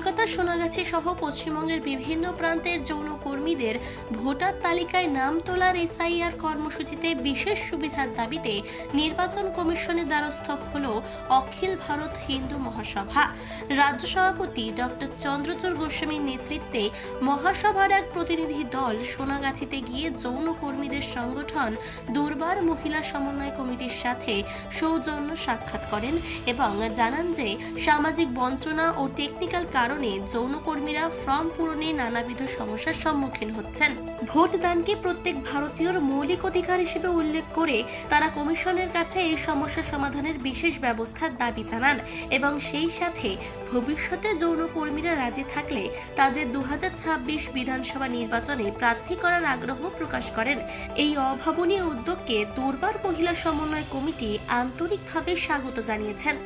কলকাতার সোনাগাছি সহ পশ্চিমবঙ্গের বিভিন্ন প্রান্তের যৌনকর্মীদের ভোটার তালিকায় নাম তোলার এসআইআর কর্মসূচিতে বিশেষ সুবিধার দাবিতে নির্বাচন কমিশনের দ্বারস্থ হল অখিল ভারত হিন্দু মহাসভা। রাজ্য সভাপতি ডক্টর চন্দ্রচূড় গোস্বামীর নেতৃত্বে মহাসভার এক প্রতিনিধি দল সোনাগাছিতে গিয়ে যৌনকর্মীদের সংগঠন দুর্বার মহিলা সমন্বয় কমিটির সাথে সৌজন্য সাক্ষাৎ করেন এবং জানান যে সামাজিক বঞ্চনা ও টেকনিক্যাল কারণে যৌনকর্মীরা ফর্ম পূরণে নানাবিধ সমস্যার সম্মুখীন হচ্ছেন। ভোটদানকে প্রত্যেক ভারতীয়র মৌলিক অধিকার হিসেবে উল্লেখ করে তারা কমিশনের কাছে এই সমস্যা সমাধানের বিশেষ ব্যবস্থার দাবি জানান এবং সেই সাথে ভবিষ্যতে যৌনকর্মীরা রাজি থাকলে তাদের দু হাজার ছাব্বিশ বিধানসভা নির্বাচনে প্রার্থী করার আগ্রহ প্রকাশ করেন। এই অভাবনীয় উদ্যোগকে দুর্বার মহিলা সমন্বয় কমিটি আন্তরিকভাবে স্বাগত জানিয়েছেন।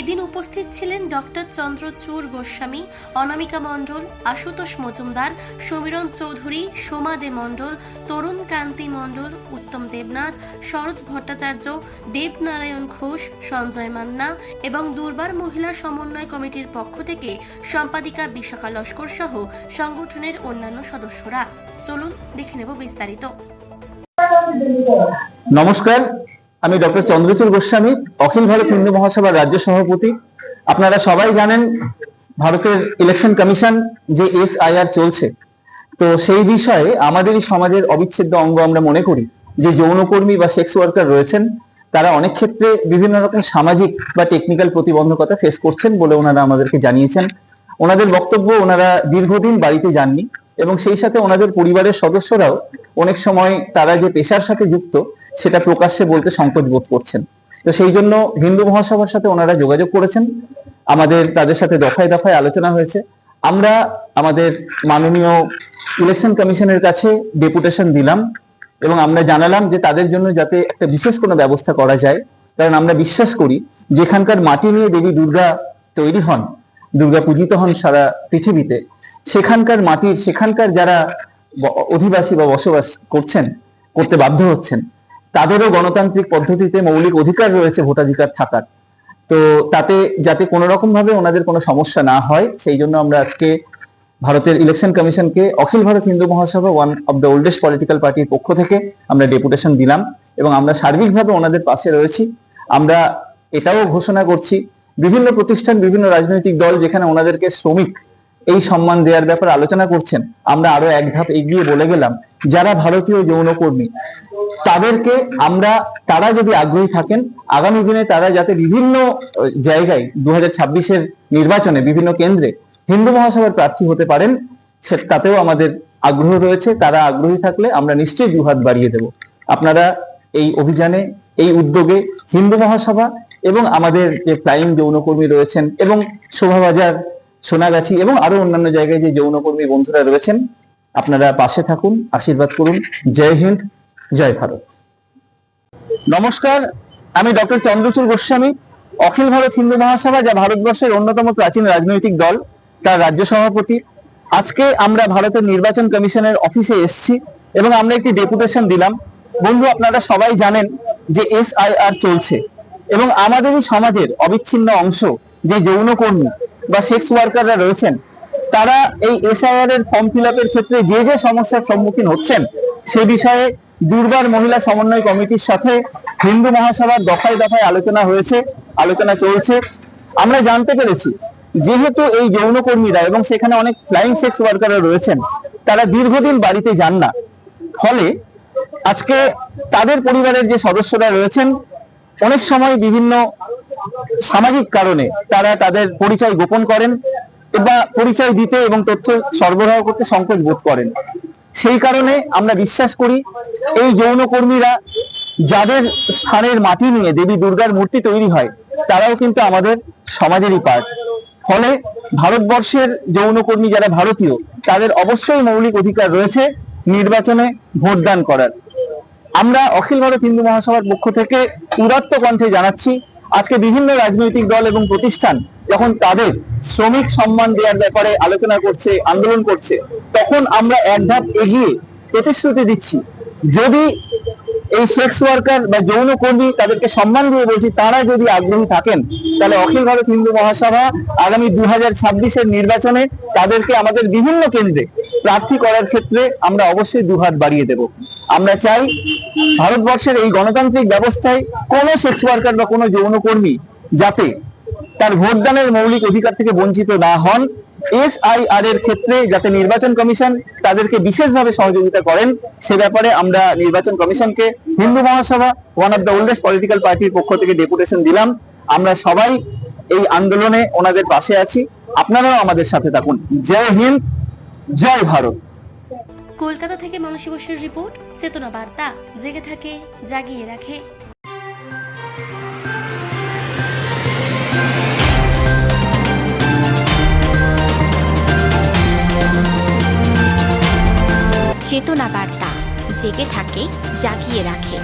এদিন উপস্থিত ছিলেন ডক্টর চন্দ্রচূড় গোস্বামী, অনামিকা মণ্ডল, আশুতোষ মজুমদার, সমীরণ চৌধুরী, সোমা দে মণ্ডল, তরুণ কান্তি মণ্ডল, উত্তম দেবনাথ, সরোজ ভট্টাচার্য, দেবনারায়ণ ঘোষ, সঞ্জয় মান্না এবং দুর্বার মহিলা সমন্বয় কমিটির পক্ষ থেকে সম্পাদিকা বিশাখা লস্কর সহ সংগঠনের অন্যান্য সদস্যরা। চলুন দেখে নেব বিস্তারিত। নমস্কার। আমি ডক্টর চন্দ্রচূড় গোস্বামী, অখিল ভারত হিন্দু মহাসভার রাজ্য সভাপতি। আপনারা সবাই জানেন ভারতের ইলেকশন কমিশন যে এস চলছে। তো সেই বিষয়ে আমাদেরই সমাজের অবিচ্ছেদ্য অঙ্গ আমরা মনে করি যে যৌনকর্মী বা সেক্স ওয়ার্কার রয়েছেন, তারা অনেক ক্ষেত্রে বিভিন্ন রকম সামাজিক বা টেকনিক্যাল প্রতিবন্ধকতা ফেস করছেন বলে ওনারা আমাদেরকে জানিয়েছেন। ওনাদের বক্তব্য ওনারা দীর্ঘদিন বাড়িতে যাননি এবং সেই সাথে ওনাদের পরিবারের সদস্যরাও অনেক সময় তারা যে পেশার সাথে যুক্ত সেটা প্রকাশ্যে বলতে সংকোচ বোধ করছেন। তো সেই জন্য হিন্দু মহাসভার সাথে ওনারা যোগাযোগ করেছেন। আমাদের তাদের সাথে দফায় দফায় আলোচনা হয়েছে। আমরা আমাদের মাননীয় ইলেকশন কমিশনের কাছে ডেপুটেশন দিলাম এবং আমরা জানালাম যে তাদের জন্য যাতে একটা বিশেষ কোনো ব্যবস্থা করা যায়। কারণ আমরা বিশ্বাস করি, যেখানকার মাটি নিয়ে দেবী দুর্গা তৈরি হন, দুর্গা পূজিত হন সারা পৃথিবীতে, সেখানকার মাটির, সেখানকার যারা অধিবাসী বা বসবাস করছেন, করতে বাধ্য হচ্ছেন তাদেরও গণতান্ত্রিক পদ্ধতিতে মৌলিক অধিকার রয়েছে ভোটাধিকার থাকার। তো তাতে যাতে কোনো রকম ভাবে ওনাদের কোনো সমস্যা না হয়, সেই জন্য আমরা আজকে ভারতের ইলেকশন কমিশনকে Akhil Bharat Hindu Mahasabha one of the oldest political পার্টির পক্ষ থেকে আমরা ডেপুটেশন দিলাম এবং আমরা সার্বিকভাবে ওনাদের পাশে রয়েছি। আমরা এটাও ঘোষণা করছি, বিভিন্ন প্রতিষ্ঠান, বিভিন্ন রাজনৈতিক দল যেখানে ওনাদেরকে শ্রমিক এই সম্মান দেওয়ার ব্যাপারে আলোচনা করছেন। আমরা আরও এক ধাপ এগিয়ে বলে গেলাম, যারা ভারতীয় যৌনকর্মী, তাদেরকে আমরা, তারা যদি আগ্রহী থাকেন, আগামী দিনে তারা যাতে বিভিন্ন জায়গায় দু হাজার নির্বাচনে বিভিন্ন কেন্দ্রে হিন্দু মহাসভার প্রার্থী হতে পারেন, সে, তাতেও আমাদের আগ্রহ রয়েছে। তারা আগ্রহী থাকলে আমরা নিশ্চয়ই দুহাত বাড়িয়ে দেব। আপনারা এই অভিযানে, এই উদ্যোগে হিন্দু মহাসভা এবং আমাদের যে ফ্লাইং যৌনকর্মী রয়েছেন এবং শোভাবাজার সোনাগাছি এবং আরও অন্যান্য জায়গায় যে যৌনকর্মী বন্ধুরা রয়েছেন, আপনারা পাশে থাকুন, আশীর্বাদ করুন। জয় হিন্দ, জয় ভারত। নমস্কার, আমি ডক্টর চন্দ্রচূড় গোস্বামী, অখিল ভারত হিন্দু মহাসভা, যা ভারতবর্ষের অন্যতম প্রাচীন রাজনৈতিক দল, তার রাজ্য সভাপতি। আজকে আমরা ভারতের নির্বাচন কমিশনের অফিসে এসেছি এবং আমরা একটি ডেপুটেশন দিলাম। বন্ধু, আপনারা সবাই জানেন যে এস চলছে এবং আমাদেরই সমাজের অবিচ্ছিন্ন অংশ যে যৌনকর্মী বা সেক্স ওয়ার্কাররা রয়েছেন, তারা এই এসআইআর এর ফর্ম ফিল আপের ক্ষেত্রে যে যে সমস্যার সম্মুখীন হচ্ছেন, সে বিষয়ে দুর্বার মহিলা সমন্বয় কমিটির সাথে হিন্দু মহাসভার দফায় দফায় আলোচনা হয়েছে, আলোচনা চলছে। আমরা জানতে পেরেছি, যেহেতু এই যৌনকর্মীরা এবং সেখানে অনেক ফ্লাইং সেক্স ওয়ার্কাররা রয়েছেন, তারা দীর্ঘদিন বাড়িতে যান না। ফলে আজকে তাদের পরিবারের যে সদস্যরা রয়েছেন, অনেক সময় বিভিন্ন সামাজিক কারণে তারা তাদের পরিচয় গোপন করেন বা পরিচয় দিতে এবং তথ্য সরবরাহ করতে সংকোচ বোধ করেন। সেই কারণে আমরা বিশ্বাস করি এই যৌনকর্মীরা যাদের স্থানের মাটি নিয়ে দেবী দুর্গার মূর্তি তৈরি হয়, তারাও কিন্তু আমাদের সমাজেরই পার্ট ফলে ভারতবর্ষের যৌনকর্মী যারা ভারতীয়, তাদের অবশ্যই মৌলিক অধিকার রয়েছে নির্বাচনে ভোটদান করার। আমরা অখিল ভারত হিন্দু মহাসভার পক্ষ থেকে উদাত্ত কণ্ঠে জানাচ্ছি আজকে বিভিন্ন রাজনৈতিক দল এবং প্রতিষ্ঠান যখন তাদের শ্রমিক সম্মান দেওয়ার ব্যাপারে আলোচনা করছে, আন্দোলন করছে, তখন আমরা এক ধাপ এগিয়ে প্রতিশ্রুতি দিচ্ছি। যদি এই সেক্স ওয়ার্কার বা যৌন কর্মী তাদেরকে সম্মান দিয়ে বলছি, তারা যদি আগ্রহী থাকেন, তাহলে অখিল ভারত হিন্দু মহাসভা আগামী দু হাজার ছাব্বিশের নির্বাচনে তাদেরকে আমাদের বিভিন্ন কেন্দ্রে প্রার্থী করার ক্ষেত্রে আমরা অবশ্যই দুহাত বাড়িয়ে দেব। আমরা চাই ভারতবর্ষের এই গণতান্ত্রিক ব্যবস্থায় কোনো সেক্স ওয়ার্কার বা কোনো যৌনকর্মী যাতে তার ভোটদানের মৌলিক অধিকার থেকে বঞ্চিত না হন। এসআইআর এর ক্ষেত্রে যাতে নির্বাচন কমিশন তাদেরকে বিশেষভাবে সহযোগিতা করেন, সে ব্যাপারে আমরা নির্বাচন কমিশনকে Hindu Mahasabha one of the oldest political পার্টির পক্ষ থেকে ডেপুটেশন দিলাম। আমরা সবাই এই আন্দোলনে ওনাদের পাশে আছি। আপনারাও আমাদের সাথে থাকুন। জয় হিন্দ। জয় ভারত। কলকাতা থেকে মানসী বসুর রিপোর্ট, চেতনা বার্তা, জেগে থাকে, জাগিয়ে রাখে। চেতনা বার্তা, জেগে থাকে, জাগিয়ে রাখে।